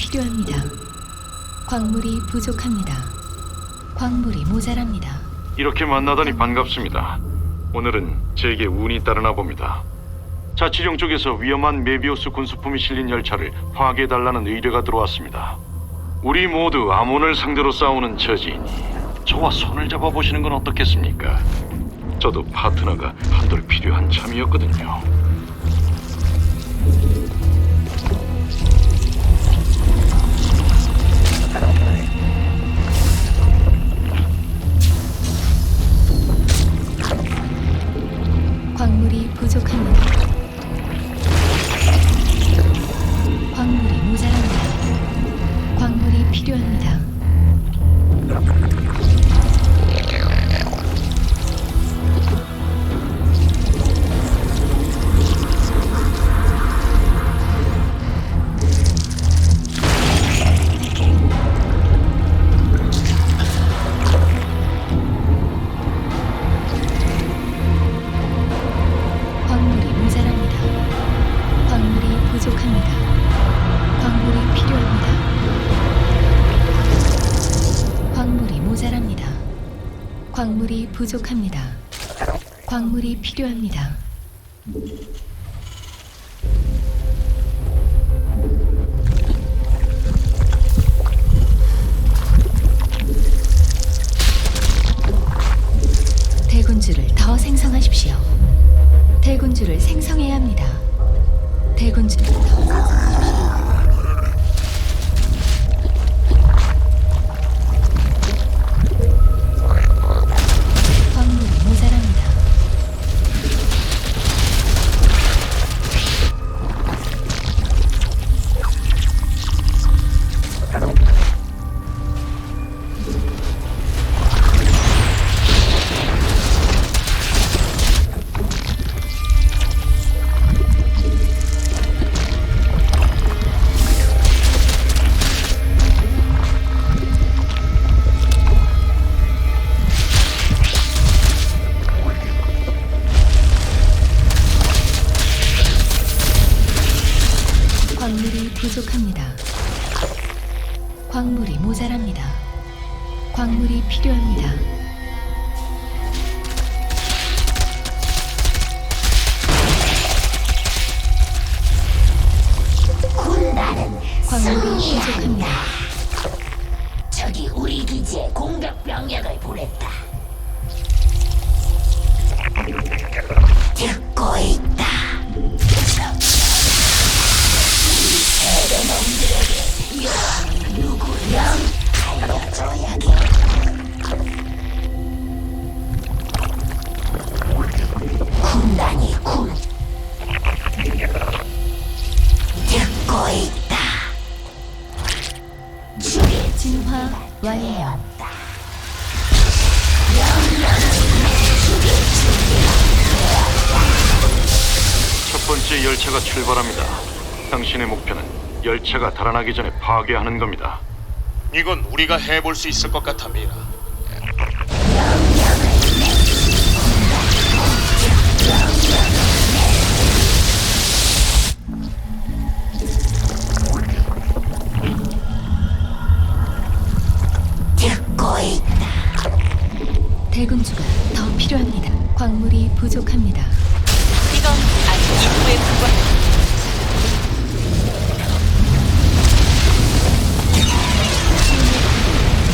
필요합니다. 광물이 부족합니다. 광물이 모자랍니다. 이렇게 만나다니 반갑습니다. 오늘은 제게 운이 따르나 봅니다. 자치령 쪽에서 위험한 메비우스 군수품이 실린 열차를 파괴해달라는 의뢰가 들어왔습니다. 우리 모두 아몬을 상대로 싸우는 처지이니 저와 손을 잡아보시는 건 어떻겠습니까? 저도 파트너가 한돌 필요한 참이었거든요. 광물이 부족합니다. 광물이 필요합니다. 대군주를 더 생성하십시오. 대군주를 생성해야 합니다. 대군주를 더 생성하십시오. 공격 병력을 보냈다. 번째 열차가 출발합니다. 당신의 목표는 열차가 달아나기 전에 파괴하는 겁니다. 이건 우리가 해볼 수 있을 것 같아 미라. 듣고 있다. 대군주가 더 필요합니다. 광물이 부족합니다. 이건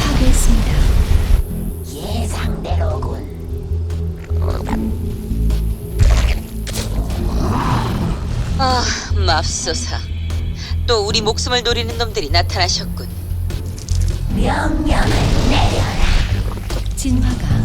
파괴했습니다. 예상대로군. 아, 맙소사. 또 우리 목숨을 노리는 놈들이 나타나셨군. 명령을 내려라. 진화가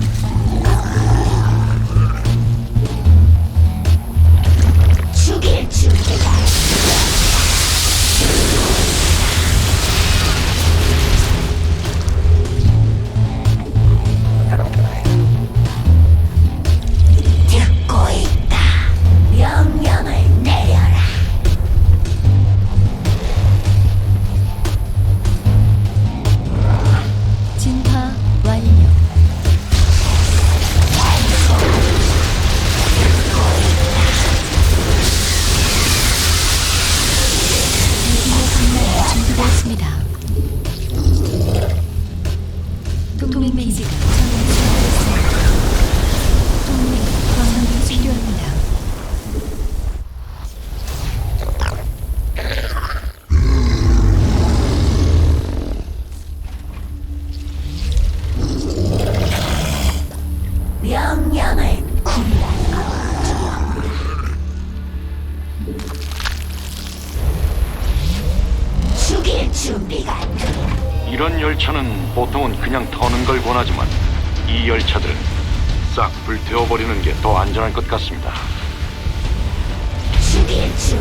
준비가 돼. 이런 열차는 보통은 그냥 터는 걸 권하지만 이 열차들은 싹 불태워버리는 게 더 안전할 것 같습니다. 준비했지.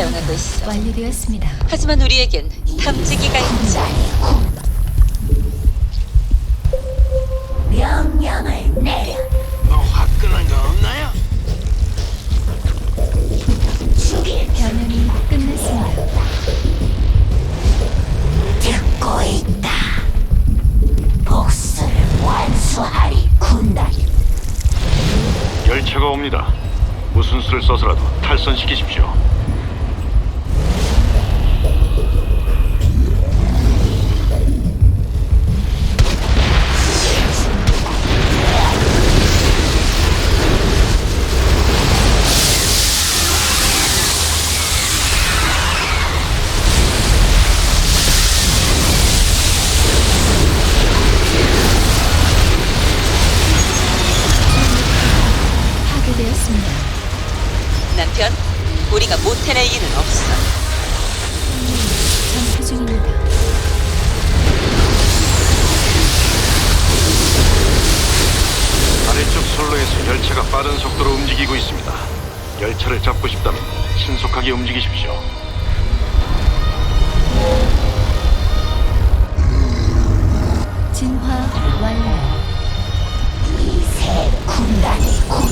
사용하고 있어. 완료되었습니다. 하지만 우리에겐 탐지기가 있지. 명령을 내려 뭐 화끈한 거 없나요? 죽일 변형이 끝났습니다. 듣고 있다 복수를 완수하리 군단 열차가 옵니다. 무슨 수를 써서라도 탈선시키십시오. 파괴되었습니다. 남편, 우리가 못 해낼 일은 없어. 전투 중입니다. 아래쪽 선로에서 열차가 빠른 속도로 움직이고 있습니다. 열차를 잡고 싶다면 신속하게 움직이십시오. 진화 완료. 이세 군단이 군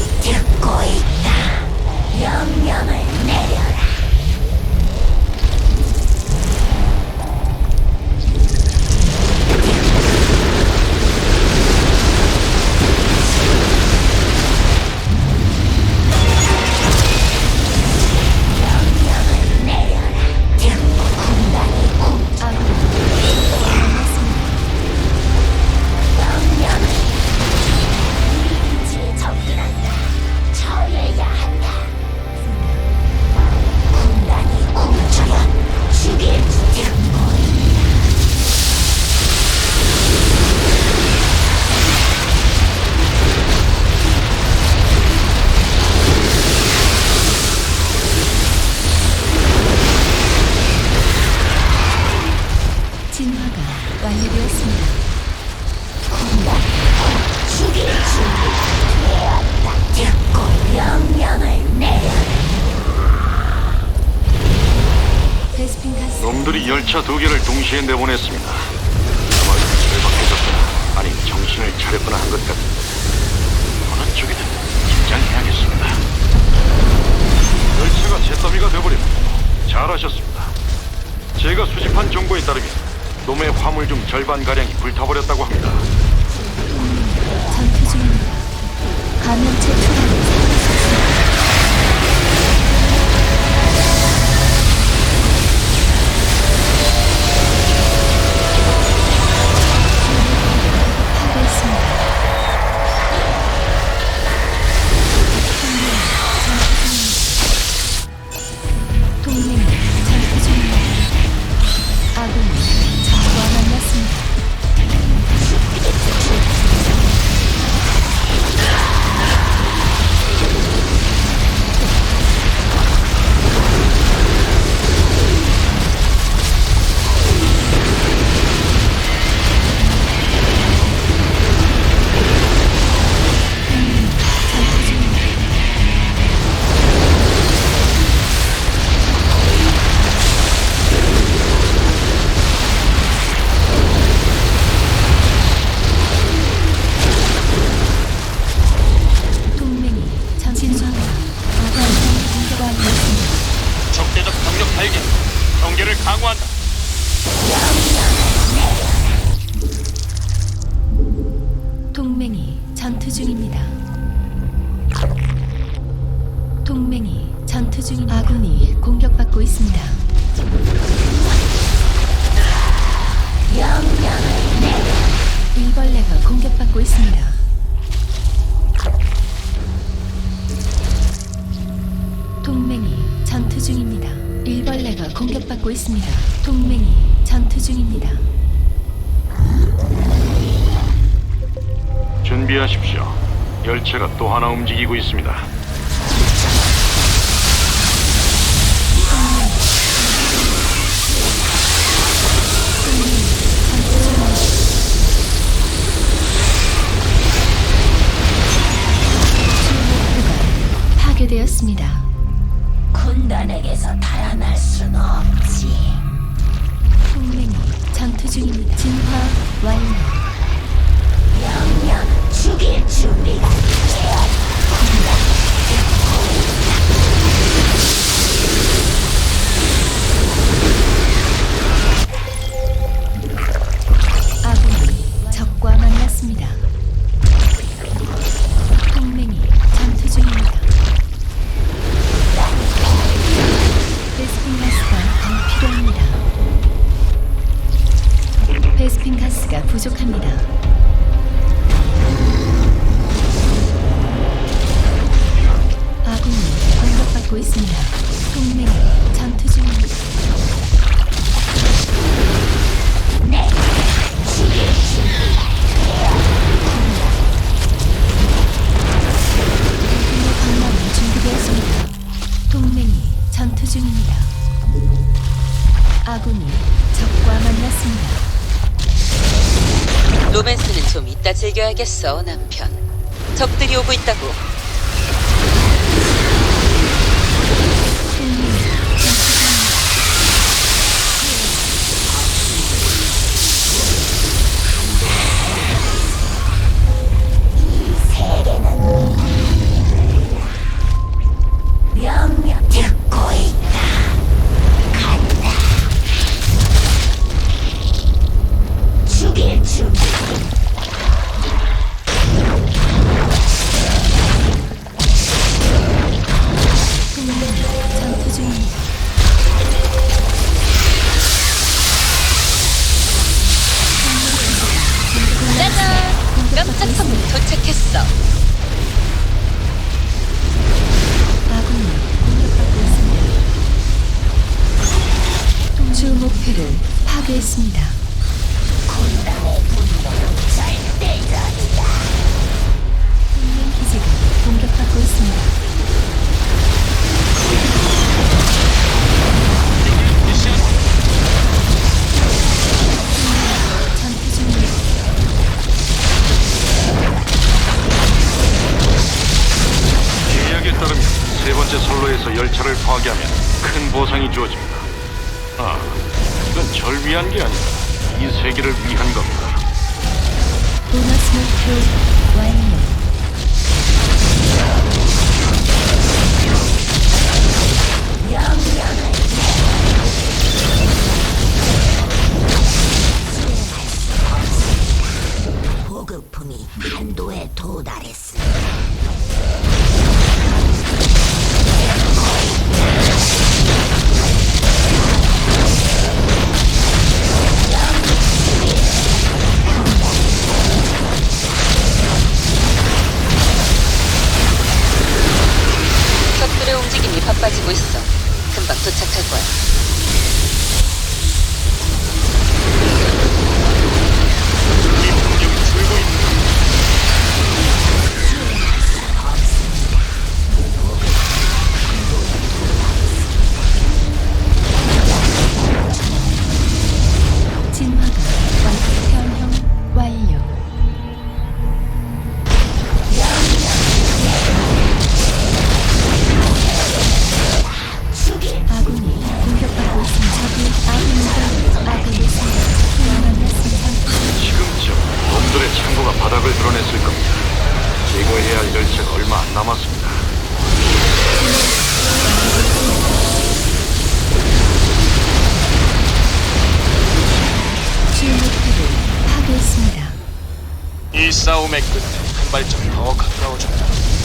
놈들이 열차 두 개를 동시에 내보냈습니다. 아마 절박해졌거나 아니 정신을 차렸거나 한 것 같은 어느 쪽이든 긴장해야겠습니다. 열차가 잿더미가 돼버리고 잘하셨습니다. 제가 수집한 정보에 따르면 놈의 화물 중 절반 가량이 불타버렸다고 합니다. 전투 중입니다. 감염체 준비하십시오. 열차가 또 하나 움직이고 있습니다. 파괴되었습니다. 군단에게서 달아날 순 없지. 동맹이 전투 중입니다. 진화 완료. 죽여야겠어, 남편. 적들이 오고 있다고. 보상이 주어집니다. 아, 이건 절 위한 게 아니라 이 세계를 위한 겁니다. 보너스 궤도가 바닥을 드러냈을 겁니다. 제거해야 할 열쇠가 얼마 안 남았습니다. 제 목표를 파괴했습니다. 이 싸움의 끝에 한 발짝 더 가까워졌다.